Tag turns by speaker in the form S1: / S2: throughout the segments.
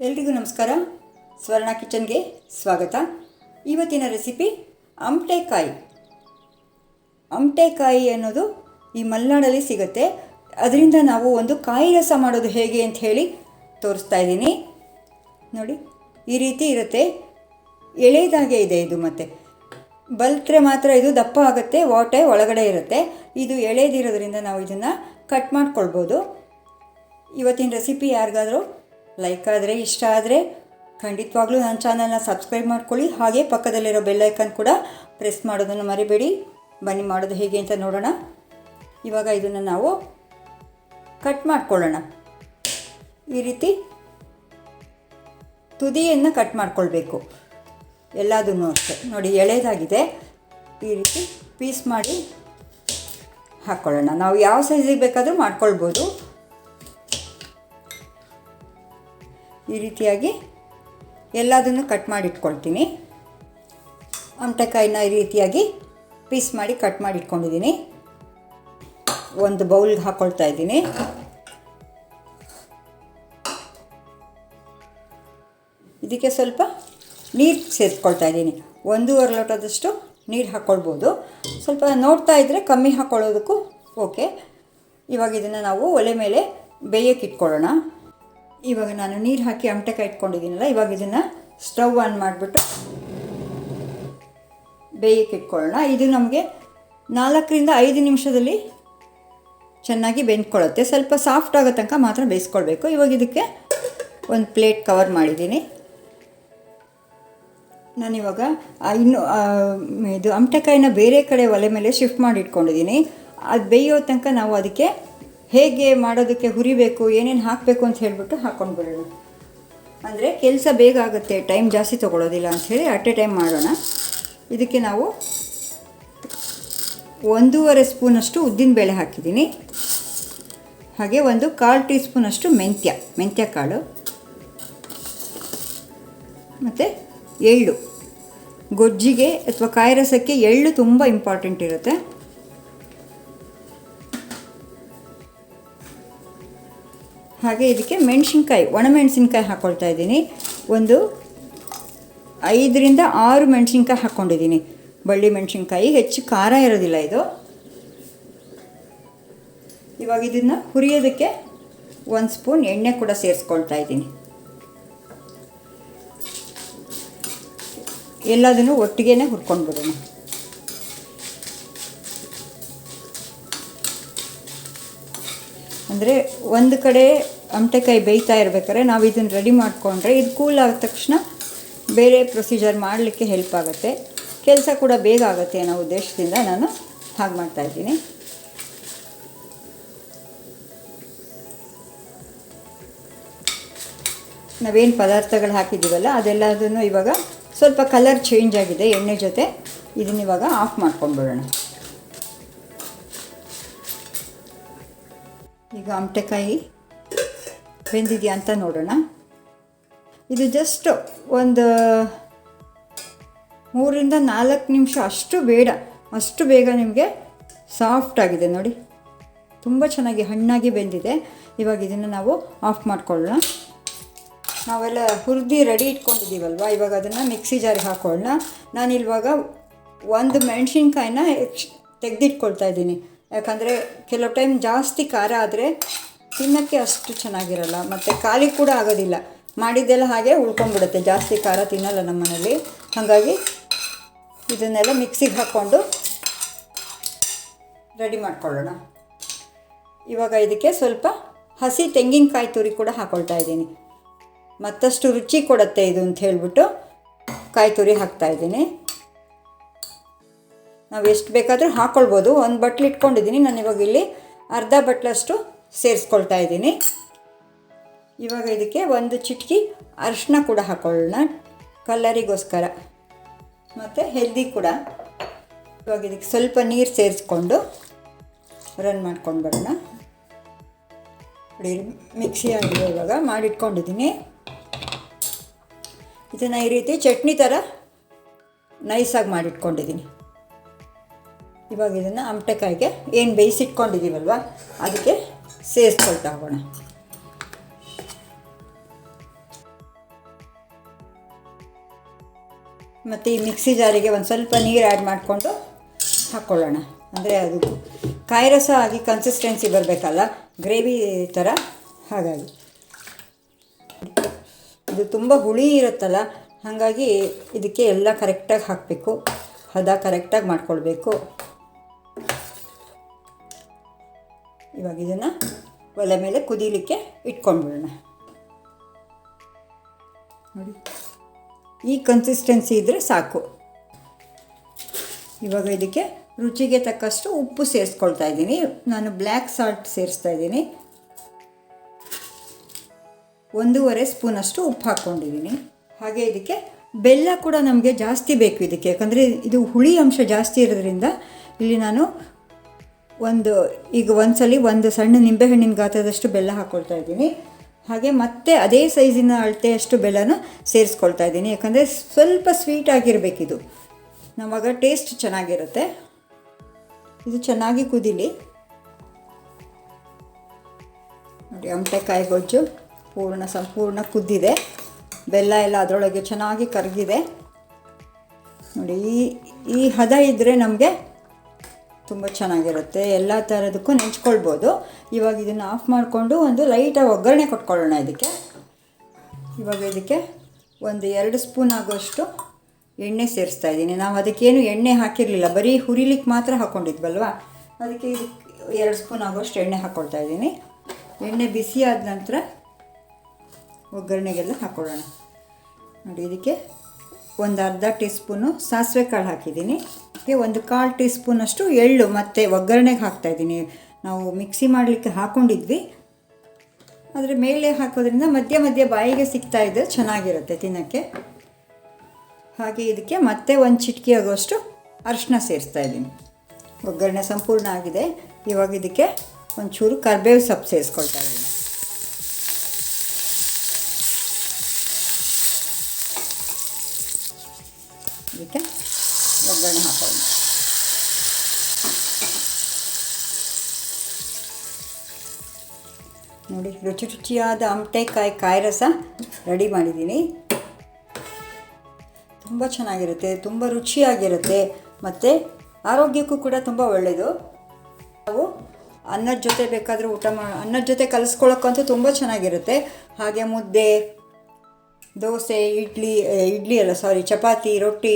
S1: ಎಲ್ರಿಗೂ ನಮಸ್ಕಾರ. ಸ್ವರ್ಣ ಕಿಚನ್ಗೆ ಸ್ವಾಗತ. ಇವತ್ತಿನ ರೆಸಿಪಿ ಅಮಟೆಕಾಯಿ. ಅಮಟೆಕಾಯಿ ಅನ್ನೋದು ಈ ಮಲೆನಾಡಲ್ಲಿ ಸಿಗುತ್ತೆ. ಅದರಿಂದ ನಾವು ಒಂದು ಕಾಯಿ ರಸ ಮಾಡೋದು ಹೇಗೆ ಅಂತ ಹೇಳಿ ತೋರಿಸ್ತಾ ಇದ್ದೀನಿ. ನೋಡಿ, ಈ ರೀತಿ ಇರುತ್ತೆ. ಎಳೆಯದಾಗೆ ಇದೆ ಇದು ಮತ್ತು. ಬಲ್ತ್ರೆ ಮಾತ್ರ ಇದು ದಪ್ಪ ಆಗುತ್ತೆ, ವಾಟೆ ಒಳಗಡೆ ಇರುತ್ತೆ. ಇದು ಎಳೆದಿರೋದ್ರಿಂದ ನಾವು ಇದನ್ನು ಕಟ್ ಮಾಡ್ಕೊಳ್ಬೋದು. ಇವತ್ತಿನ ರೆಸಿಪಿ ಯಾರಿಗಾದರೂ ಲೈಕ್ ಆದರೆ, ಇಷ್ಟ ಆದರೆ ಖಂಡಿತವಾಗ್ಲೂ ನನ್ನ ಚಾನಲ್ನ ಸಬ್ಸ್ಕ್ರೈಬ್ ಮಾಡ್ಕೊಳ್ಳಿ. ಹಾಗೆ ಪಕ್ಕದಲ್ಲಿರೋ ಬೆಲ್ಲೈಕನ್ ಕೂಡ ಪ್ರೆಸ್ ಮಾಡೋದನ್ನು ಮರಿಬೇಡಿ. ಬನ್ನಿ, ಮಾಡೋದು ಹೇಗೆ ಅಂತ ನೋಡೋಣ. ಇವಾಗ ಇದನ್ನು ನಾವು ಕಟ್ ಮಾಡ್ಕೊಳ್ಳೋಣ. ಈ ರೀತಿ ತುದಿಯನ್ನು ಕಟ್ ಮಾಡ್ಕೊಳ್ಬೇಕು. ಎಲ್ಲದನ್ನು ಅಷ್ಟೆ. ನೋಡಿ, ಎಳೆದಾಗಿದೆ. ಈ ರೀತಿ ಪೀಸ್ ಮಾಡಿ ಹಾಕ್ಕೊಳ್ಳೋಣ ನಾವು ಯಾವ ಸೈಜಿಗೆ ಬೇಕಾದರೂ ಮಾಡ್ಕೊಳ್ಬೋದು. ಈ ರೀತಿಯಾಗಿ ಎಲ್ಲದನ್ನು ಕಟ್ ಮಾಡಿಟ್ಕೊಳ್ತೀನಿ. ಅಮಟೆಕಾಯಿನ ಈ ರೀತಿಯಾಗಿ ಪೀಸ್ ಮಾಡಿ ಕಟ್ ಮಾಡಿ ಇಟ್ಕೊಂಡಿದ್ದೀನಿ ಒಂದು ಬೌಲ್ಗೆ ಹಾಕ್ಕೊಳ್ತಾ ಇದ್ದೀನಿ. ಇದಕ್ಕೆ ಸ್ವಲ್ಪ ನೀರು ಸೇರಿಸ್ಕೊಳ್ತಾ ಇದ್ದೀನಿ. ಒಂದೂವರೆ ಲೋಟದಷ್ಟು ನೀರು ಹಾಕ್ಕೊಳ್ಬೋದು ಸ್ವಲ್ಪ ನೋಡ್ತಾ ಇದ್ದರೆ ಕಮ್ಮಿ ಹಾಕ್ಕೊಳ್ಳೋದಕ್ಕೂ ಓಕೆ. ಇವಾಗ ಇದನ್ನು ನಾವು ಒಲೆ ಮೇಲೆ ಬೇಯಕ್ಕೆ ಇಟ್ಕೊಳ್ಳೋಣ. ಇವಾಗ ನಾನು ನೀರು ಹಾಕಿ ಅಮಟೆಕಾಯಿ ಇಟ್ಕೊಂಡಿದ್ದೀನಲ್ಲ, ಇವಾಗ ಇದನ್ನು ಸ್ಟವ್ ಆನ್ ಮಾಡಿಬಿಟ್ಟು ಬೇಯಕ್ಕೆ ಇಟ್ಕೊಳ್ಳೋಣ. ಇದು ನಮಗೆ ನಾಲ್ಕರಿಂದ ಐದು ನಿಮಿಷದಲ್ಲಿ ಚೆನ್ನಾಗಿ ಬೆಂದ್ಕೊಳ್ಳುತ್ತೆ. ಸ್ವಲ್ಪ ಸಾಫ್ಟ್ ಆಗೋ ತನಕ ಮಾತ್ರ ಬೇಯಿಸ್ಕೊಳ್ಬೇಕು. ಇವಾಗ ಇದಕ್ಕೆ ಒಂದು ಪ್ಲೇಟ್ ಕವರ್ ಮಾಡಿದ್ದೀನಿ. ನಾನಿವಾಗ ಇನ್ನು ಇದು ಅಮಟೆಕಾಯಿನ ಬೇರೆ ಕಡೆ ಒಲೆ ಮೇಲೆ ಶಿಫ್ಟ್ ಮಾಡಿ ಇಟ್ಕೊಂಡಿದ್ದೀನಿ. ಅದು ಬೇಯೋ ತನಕ ನಾವು ಅದಕ್ಕೆ ಹೇಗೆ ಮಾಡೋದಕ್ಕೆ ಹುರಿಬೇಕು, ಏನೇನು ಹಾಕಬೇಕು ಅಂತ ಹೇಳಿಬಿಟ್ಟು ಹಾಕ್ಕೊಂಡು ಬರೋಣ ಅಂದರೆ ಕೆಲಸ ಬೇಗ ಆಗುತ್ತೆ, ಟೈಮ್ ಜಾಸ್ತಿ ತೊಗೊಳೋದಿಲ್ಲ ಅಂಥೇಳಿ ಅಟ್ ಎ ಟೈಮ್ ಮಾಡೋಣ. ಇದಕ್ಕೆ ನಾವು ಒಂದೂವರೆ ಸ್ಪೂನಷ್ಟು ಉದ್ದಿನಬೇಳೆ ಹಾಕಿದ್ದೀನಿ. ಹಾಗೆ ಒಂದು ಕಾಲು ಟೀ ಸ್ಪೂನಷ್ಟು ಮೆಂತ್ಯ ಮೆಂತ್ಯ ಕಾಳು. ಮತ್ತು ಎಳ್ಳು. ಗೊಜ್ಜಿಗೆ ಅಥವಾ ಕಾಯಿ ರಸಕ್ಕೆ ಎಳ್ಳು ತುಂಬ ಇಂಪಾರ್ಟೆಂಟ್ ಇರುತ್ತೆ. ಹಾಗೆ ಇದಕ್ಕೆ ಮೆಣಸಿನ್ಕಾಯಿ ಒಣಮೆಣಸಿನ್ಕಾಯಿ ಹಾಕ್ಕೊಳ್ತಾ ಇದ್ದೀನಿ. ಒಂದು ಐದರಿಂದ ಆರು ಮೆಣಸಿನ್ಕಾಯಿ ಹಾಕ್ಕೊಂಡಿದ್ದೀನಿ ಬಳ್ಳಿ ಮೆಣಸಿನ್ಕಾಯಿ, ಹೆಚ್ಚು ಖಾರ ಇರೋದಿಲ್ಲ ಇದು. ಇವಾಗ ಇದನ್ನು ಹುರಿಯೋದಕ್ಕೆ ಒಂದು ಸ್ಪೂನ್ ಎಣ್ಣೆ ಕೂಡ ಸೇರಿಸ್ಕೊಳ್ತಾ ಇದ್ದೀನಿ. ಎಲ್ಲದನ್ನು ಒಟ್ಟಿಗೆ ಹುರ್ಕೊಂಡು ಬಿಡೋಣ ಅಂದರೆ ಒಂದು ಕಡೆ ಅಮಟೆಕಾಯಿ ಬೇಯ್ತಾ ಇರ್ಬೇಕಾದ್ರೆ ನಾವು ಇದನ್ನು ರೆಡಿ ಮಾಡಿಕೊಂಡ್ರೆ ಇದು ಕೂಲ್ ಆದ ತಕ್ಷಣ ಬೇರೆ ಪ್ರೊಸೀಜರ್ ಮಾಡಲಿಕ್ಕೆ ಹೆಲ್ಪ್ ಆಗುತ್ತೆ. ಕೆಲಸ ಕೂಡ ಬೇಗ ಆಗುತ್ತೆ ಅನ್ನೋ ಉದ್ದೇಶದಿಂದ ನಾನು ಹಾಗೆ ಮಾಡ್ತಾಯಿದ್ದೀನಿ ನಾವೇನು ಪದಾರ್ಥಗಳು ಹಾಕಿದ್ದೀವಲ್ಲ, ಅದೆಲ್ಲದನ್ನು ಇವಾಗ ಸ್ವಲ್ಪ ಕಲರ್ ಚೇಂಜ್ ಆಗಿದೆ ಎಣ್ಣೆ ಜೊತೆ. ಇದನ್ನ ಇವಾಗ ಆಫ್ ಮಾಡ್ಕೊಂಡ್ಬಿಡೋಣ ಈಗ ಅಮಟೆಕಾಯಿ ಬೆಂದಿದೆಯಾ ಅಂತ ನೋಡೋಣ. ಇದು ಜಸ್ಟ್ ಒಂದು ಮೂರಿಂದ ನಾಲ್ಕು ನಿಮಿಷ, ಅಷ್ಟು ಬೇಡ. ಅಷ್ಟು ಬೇಗ ನಿಮಗೆ ಸಾಫ್ಟ್ ಆಗಿದೆ ನೋಡಿ. ತುಂಬ ಚೆನ್ನಾಗಿ ಹಣ್ಣಾಗಿ ಬೆಂದಿದೆ. ಇವಾಗ ಇದನ್ನು ನಾವು ಆಫ್ ಮಾಡ್ಕೊಳ್ಳೋಣ. ನಾವೆಲ್ಲ ಹುರಿದು ರೆಡಿ ಇಟ್ಕೊಂಡಿದ್ದೀವಲ್ವ? ಇವಾಗ ಅದನ್ನು ಮಿಕ್ಸಿ ಜಾರಿಗೆ ಹಾಕೊಳ್ಳೋಣ. ನಾನು ಇವಾಗ ಒಂದು ಮೆಣಸಿನ್ಕಾಯಿನ ತೆಗೆದಿಟ್ಕೊಳ್ತಾ ಇದ್ದೀನಿ. ಯಾಕಂದರೆ ಕೆಲವು ಟೈಮ್ ಜಾಸ್ತಿ ಖಾರ ಆದರೆ ತಿನ್ನೋಕ್ಕೆ ಅಷ್ಟು ಚೆನ್ನಾಗಿರಲ್ಲ, ಮತ್ತು ಖಾಲಿ ಕೂಡ ಆಗೋದಿಲ್ಲ. ಮಾಡಿದ್ದೆಲ್ಲ ಹಾಗೆ ಉಳ್ಕೊಂಡ್ಬಿಡುತ್ತೆ, ಜಾಸ್ತಿ ಖಾರ ತಿನ್ನಲ್ಲ ನಮ್ಮ ಮನೇಲಿ ಹಾಗಾಗಿ ಇದನ್ನೆಲ್ಲ ಮಿಕ್ಸಿಗೆ ಹಾಕ್ಕೊಂಡು ರೆಡಿ ಮಾಡ್ಕೊಳ್ಳೋಣ. ಇವಾಗ ಇದಕ್ಕೆ ಸ್ವಲ್ಪ ಹಸಿ ತೆಂಗಿನಕಾಯಿ ತುರಿ ಕೂಡ ಹಾಕ್ಕೊಳ್ತಾ ಇದ್ದೀನಿ. ಮತ್ತಷ್ಟು ರುಚಿ ಕೊಡುತ್ತೆ ಇದು ಅಂತ ಹೇಳಿಬಿಟ್ಟು ಕಾಯಿ ತುರಿ ಹಾಕ್ತಾ ಇದ್ದೀನಿ. ನಾವು ಎಷ್ಟು ಬೇಕಾದರೂ ಹಾಕ್ಕೊಳ್ಬೋದು ಒಂದು ಬಟ್ಲು ಇಟ್ಕೊಂಡಿದ್ದೀನಿ. ನಾನು ಇವಾಗ ಇಲ್ಲಿ ಅರ್ಧ ಬಟ್ಲಷ್ಟು ಸೇರಿಸ್ಕೊಳ್ತಾ ಇದ್ದೀನಿ. ಇವಾಗ ಇದಕ್ಕೆ ಒಂದು ಚಿಟಕಿ ಅರಿಶಿನ ಕೂಡ ಹಾಕೊಳ್ಳೋಣ. ಕಲ್ಲರಿಗೋಸ್ಕರ. ಮತ್ತು ಹೆಲ್ದಿ ಕೂಡ. ಇವಾಗ ಇದಕ್ಕೆ ಸ್ವಲ್ಪ ನೀರು ಸೇರಿಸ್ಕೊಂಡು ರನ್ ಮಾಡ್ಕೊಂಡು ಬರೋಣ. ಮಿಕ್ಸಿ ಆಗಿದೆ ಇವಾಗ. ಮಾಡಿಟ್ಕೊಂಡಿದ್ದೀನಿ. ಇದನ್ನು ಈ ರೀತಿ ಚಟ್ನಿ ಥರ ನೈಸಾಗಿ ಮಾಡಿಟ್ಕೊಂಡಿದ್ದೀನಿ. ಇವಾಗ ಇದನ್ನು ಅಮಟೆಕಾಯಿಗೆ ಏನು ಬೇಯಿಸಿಟ್ಕೊಂಡಿದ್ದೀವಲ್ವ ಅದಕ್ಕೆ ಸೇರಿಸ್ಕೊಳ್ತಾ ಹೋಗೋಣ ಮತ್ತು ಈ ಮಿಕ್ಸಿ ಜಾರಿಗೆ ಒಂದು ಸ್ವಲ್ಪ ನೀರು ಆ್ಯಡ್ ಮಾಡಿಕೊಂಡು ಹಾಕ್ಕೊಳ್ಳೋಣ ಅಂದರೆ ಅದು ಕಾಯಿ ರಸ ಆಗಿ ಕನ್ಸಿಸ್ಟೆನ್ಸಿ ಬರಬೇಕಲ್ಲ ಗ್ರೇವಿ ಥರ ಹಾಗಾಗಿ. ಇದು ತುಂಬ ಹುಳಿ ಇರುತ್ತಲ್ಲ, ಹಾಗಾಗಿ ಇದಕ್ಕೆ ಎಲ್ಲ ಕರೆಕ್ಟಾಗಿ ಹಾಕಬೇಕು. ಹದ ಕರೆಕ್ಟಾಗಿ ಮಾಡ್ಕೊಳ್ಬೇಕು. ಇವಾಗ ಇದನ್ನು ಒಲೆ ಮೇಲೆ ಕುದೀಲಿಕ್ಕೆ ಇಟ್ಕೊಂಡ್ಬಿಡೋಣ. ನೋಡಿ. ಈ ಕನ್ಸಿಸ್ಟೆನ್ಸಿ ಇದ್ದರೆ ಸಾಕು. ಇವಾಗ ಇದಕ್ಕೆ ರುಚಿಗೆ ತಕ್ಕಷ್ಟು ಉಪ್ಪು ಸೇರಿಸ್ಕೊಳ್ತಾ ಇದ್ದೀನಿ. ನಾನು ಬ್ಲ್ಯಾಕ್ ಸಾಲ್ಟ್ ಸೇರಿಸ್ತಾ ಇದ್ದೀನಿ. ಒಂದೂವರೆ ಸ್ಪೂನಷ್ಟು ಉಪ್ಪು ಹಾಕ್ಕೊಂಡಿದ್ದೀನಿ. ಹಾಗೆ ಇದಕ್ಕೆ ಬೆಲ್ಲ ಕೂಡ ನಮಗೆ ಜಾಸ್ತಿ ಬೇಕು ಇದಕ್ಕೆ. ಯಾಕಂದರೆ ಇದು ಹುಳಿ ಅಂಶ ಜಾಸ್ತಿ ಇರೋದ್ರಿಂದ ಇಲ್ಲಿ ನಾನು ಒಂದು, ಈಗ ಒಂದ್ಸಲಿ ಒಂದು ಸಣ್ಣ ನಿಂಬೆಹಣ್ಣಿನ ಗಾತ್ರದಷ್ಟು ಬೆಲ್ಲ ಹಾಕ್ಕೊಳ್ತಾ ಇದ್ದೀನಿ. ಹಾಗೆ ಮತ್ತೆ ಅದೇ ಸೈಜಿನ ಅಳತೆಯಷ್ಟು ಬೆಲ್ಲನ ಸೇರಿಸ್ಕೊಳ್ತಾ ಇದ್ದೀನಿ. ಯಾಕಂದರೆ ಸ್ವಲ್ಪ ಸ್ವೀಟ್ ಆಗಿರಬೇಕಿದು. ನಮಗ ಟೇಸ್ಟ್ ಚೆನ್ನಾಗಿರುತ್ತೆ. ಇದು ಚೆನ್ನಾಗಿ ಕುದೀಲಿ. ನೋಡಿ ಅಮಟೆಕಾಯಿ ಗೊಜ್ಜು ಪೂರ್ಣ, ಸಂಪೂರ್ಣ ಕುದ್ದಿದೆ. ಬೆಲ್ಲ ಎಲ್ಲ ಅದರೊಳಗೆ ಚೆನ್ನಾಗಿ ಕರಗಿದೆ. ನೋಡಿ, ಈ ಈ ಹದ ಇದ್ದರೆ ನಮಗೆ ತುಂಬ ಚೆನ್ನಾಗಿರುತ್ತೆ. ಎಲ್ಲ ಥರದಕ್ಕೂ ನೆಂಚ್ಕೊಳ್ಬೋದು. ಇವಾಗ ಇದನ್ನು ಆಫ್ ಮಾಡಿಕೊಂಡು ಒಂದು ಲೈಟಾಗಿ ಒಗ್ಗರಣೆ ಕೊಟ್ಕೊಳ್ಳೋಣ ಇದಕ್ಕೆ. ಇವಾಗ ಇದಕ್ಕೆ ಒಂದು ಎರಡು ಸ್ಪೂನ್ ಆಗೋಷ್ಟು ಎಣ್ಣೆ ಸೇರಿಸ್ತಾ ಇದ್ದೀನಿ. ನಾವು ಅದಕ್ಕೇನು ಎಣ್ಣೆ ಹಾಕಿರಲಿಲ್ಲ. ಬರೀ ಹುರಿಲಿಕ್ಕೆ ಮಾತ್ರ ಹಾಕ್ಕೊಂಡಿದ್ವಲ್ವ ಅದಕ್ಕೆ ಇದಕ್ಕೆ ಎರಡು ಸ್ಪೂನ್ ಆಗೋಷ್ಟು ಎಣ್ಣೆ ಹಾಕ್ಕೊಳ್ತಾ ಇದ್ದೀನಿ. ಎಣ್ಣೆ ಬಿಸಿ ಆದ ನಂತರ ಒಗ್ಗರಣೆಗೆಲ್ಲ ಹಾಕ್ಕೊಳ್ಳೋಣ ನೋಡಿ, ಇದಕ್ಕೆ ಒಂದು ಅರ್ಧ ಟೀ ಸ್ಪೂನು ಸಾಸಿವೆ ಕಾಳು ಹಾಕಿದ್ದೀನಿ. ಒಂದು ಕಾಲು ಟೀ ಸ್ಪೂನಷ್ಟು ಎಳ್ಳು ಮತ್ತು ಒಗ್ಗರಣೆಗೆ ಹಾಕ್ತಾಯಿದ್ದೀನಿ ನಾವು ಮಿಕ್ಸಿ ಮಾಡಲಿಕ್ಕೆ ಹಾಕ್ಕೊಂಡಿದ್ವಿ ಅದರ ಮೇಲೆ ಹಾಕೋದ್ರಿಂದ ಮಧ್ಯ ಮಧ್ಯ ಬಾಯಿಗೆ ಸಿಗ್ತಾ ಇದೆ, ಚೆನ್ನಾಗಿರುತ್ತೆ ತಿನ್ನೋಕ್ಕೆ. ಹಾಗೆ ಇದಕ್ಕೆ ಮತ್ತೆ ಒಂದು ಚಿಟಕಿ ಆಗೋಷ್ಟು ಅರಿಶಿನ ಸೇರಿಸ್ತಾ ಇದ್ದೀನಿ. ಒಗ್ಗರಣೆ ಸಂಪೂರ್ಣ ಆಗಿದೆ. ಇವಾಗ ಇದಕ್ಕೆ ಒಂಚೂರು ಕರ್ಬೇವು ಸೊಪ್ಪು ಸೇರಿಸ್ಕೊಳ್ತಾ ಇದ್ದೀನಿ. ಇದಕ್ಕೆ ಒಗ್ಗರಣೆ ಹಾಕೋಣ. ನೋಡಿ, ರುಚಿ ರುಚಿಯಾದ ಆಮಟೆಕಾಯಿ ಕಾಯಿ ರಸ ರೆಡಿ ಮಾಡಿದ್ದೀನಿ. ತುಂಬ ಚೆನ್ನಾಗಿರುತ್ತೆ, ತುಂಬ ರುಚಿಯಾಗಿರುತ್ತೆ, ಮತ್ತು ಆರೋಗ್ಯಕ್ಕೂ ಕೂಡ ತುಂಬ ಒಳ್ಳೆಯದು ನಾವು ಅನ್ನದ ಜೊತೆ ಬೇಕಾದರೂ ಊಟ ಮಾ, ಅನ್ನದ ಜೊತೆ ಕಲಿಸ್ಕೊಳ್ಳೋಕ್ಕಂತೂ ತುಂಬ ಚೆನ್ನಾಗಿರುತ್ತೆ. ಹಾಗೆ ಮುದ್ದೆ ದೋಸೆ, ಇಡ್ಲಿ ಇಡ್ಲಿ ಅಲ್ಲ ಸಾರಿ ಚಪಾತಿ, ರೊಟ್ಟಿ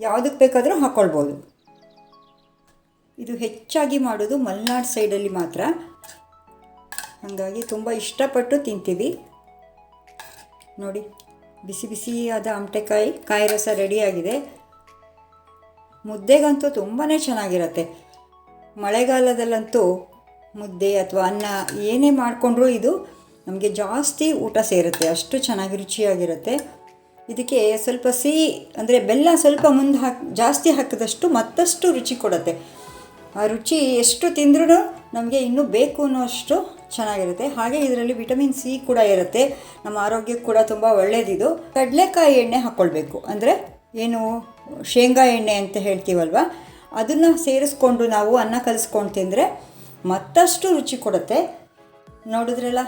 S1: ಯಾವುದಕ್ಕೆ ಬೇಕಾದರೂ ಹಾಕ್ಕೊಳ್ಬೋದು ಇದು ಹೆಚ್ಚಾಗಿ ಮಾಡೋದು ಮಲೆನಾಡು ಸೈಡಲ್ಲಿ ಮಾತ್ರ. ಹಾಗಾಗಿ ತುಂಬ ಇಷ್ಟಪಟ್ಟು ತಿಂತೀವಿ. ನೋಡಿ, ಬಿಸಿ ಬಿಸಿಯಾದ ಅಮಟೆಕಾಯಿ ಕಾಯಿ ರಸ ರೆಡಿಯಾಗಿದೆ ಮುದ್ದೆಗಂತೂ ತುಂಬಾ ಚೆನ್ನಾಗಿರುತ್ತೆ. ಮಳೆಗಾಲದಲ್ಲಂತೂ ಮುದ್ದೆ ಅಥವಾ ಅನ್ನ ಏನೇ ಮಾಡಿಕೊಂಡ್ರೂ ಇದು ನಮಗೆ ಜಾಸ್ತಿ ಊಟ ಸೇರುತ್ತೆ, ಅಷ್ಟು ಚೆನ್ನಾಗಿ ರುಚಿಯಾಗಿರುತ್ತೆ. ಇದಕ್ಕೆ ಸ್ವಲ್ಪ ಸಿಹಿ, ಅಂದರೆ ಬೆಲ್ಲ ಸ್ವಲ್ಪ ಮುಂದೆ ಹಾಕಿ, ಜಾಸ್ತಿ ಹಾಕಿದಷ್ಟು ಮತ್ತಷ್ಟು ರುಚಿ ಕೊಡುತ್ತೆ. ಆ ರುಚಿ ಎಷ್ಟು ತಿಂದ್ರೂ ನಮಗೆ ಇನ್ನೂ ಬೇಕು ಅನ್ನೋಷ್ಟು ಚೆನ್ನಾಗಿರುತ್ತೆ. ಹಾಗೆ ಇದರಲ್ಲಿ ವಿಟಮಿನ್ ಸಿ ಕೂಡ ಇರುತ್ತೆ. ನಮ್ಮ ಆರೋಗ್ಯಕ್ಕೆ ಕೂಡ ತುಂಬ ಒಳ್ಳೆಯದಿದು ಕಡಲೆಕಾಯಿ ಎಣ್ಣೆ ಹಾಕ್ಕೊಳ್ಬೇಕು ಅಂದರೆ ಏನು ಶೇಂಗಾ ಎಣ್ಣೆ ಅಂತ ಹೇಳ್ತೀವಲ್ವ? ಅದನ್ನು ಸೇರಿಸ್ಕೊಂಡು ನಾವು ಅನ್ನ ಕಲಿಸ್ಕೊಂಡು ತಿಂದರೆ ಮತ್ತಷ್ಟು ರುಚಿ ಕೊಡುತ್ತೆ. ನೋಡಿದ್ರಲ್ಲ?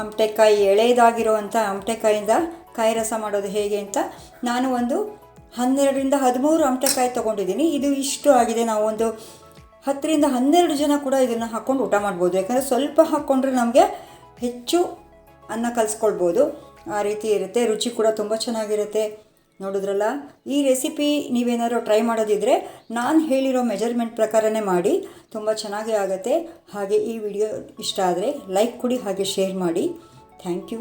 S1: ಆಮಟೆಕಾಯಿ ಎಳೆಯದಾಗಿರುವಂಥ ಆಮಟೆಕಾಯಿಂದ ಕಾಯಿ ರಸ ಮಾಡೋದು ಹೇಗೆ ಅಂತ ನಾನು ಒಂದು ಹನ್ನೆರಡರಿಂದ ಹದಿಮೂರು ಆಮಟೆಕಾಯಿ ತೊಗೊಂಡಿದ್ದೀನಿ. ಇದು ಇಷ್ಟು ಆಗಿದೆ. ನಾವು ಒಂದು ಹತ್ತರಿಂದ ಹನ್ನೆರಡು ಜನ ಕೂಡ ಇದನ್ನು ಹಾಕ್ಕೊಂಡು ಊಟ ಮಾಡ್ಬೋದು. ಯಾಕಂದರೆ ಸ್ವಲ್ಪ ಹಾಕ್ಕೊಂಡ್ರೆ ನಮಗೆ ಹೆಚ್ಚು ಅನ್ನ ಕಲಿಸ್ಕೊಳ್ಬೋದು. ಆ ರೀತಿ ಇರುತ್ತೆ. ರುಚಿ ಕೂಡ ತುಂಬ ಚೆನ್ನಾಗಿರುತ್ತೆ. ನೋಡಿದ್ರಲ್ಲ? ಈ ರೆಸಿಪಿ ನೀವೇನಾದ್ರು ಟ್ರೈ ಮಾಡೋದಿದ್ರೆ ನಾನು ಹೇಳಿರೋ ಮೆಜರ್ಮೆಂಟ್ ಪ್ರಕಾರನೇ ಮಾಡಿ, ತುಂಬ ಚೆನ್ನಾಗಿ ಆಗುತ್ತೆ. ಹಾಗೆ ಈ ವಿಡಿಯೋ ಇಷ್ಟ ಆದರೆ ಲೈಕ್ ಕೊಡಿ, ಹಾಗೆ ಶೇರ್ ಮಾಡಿ. Thank you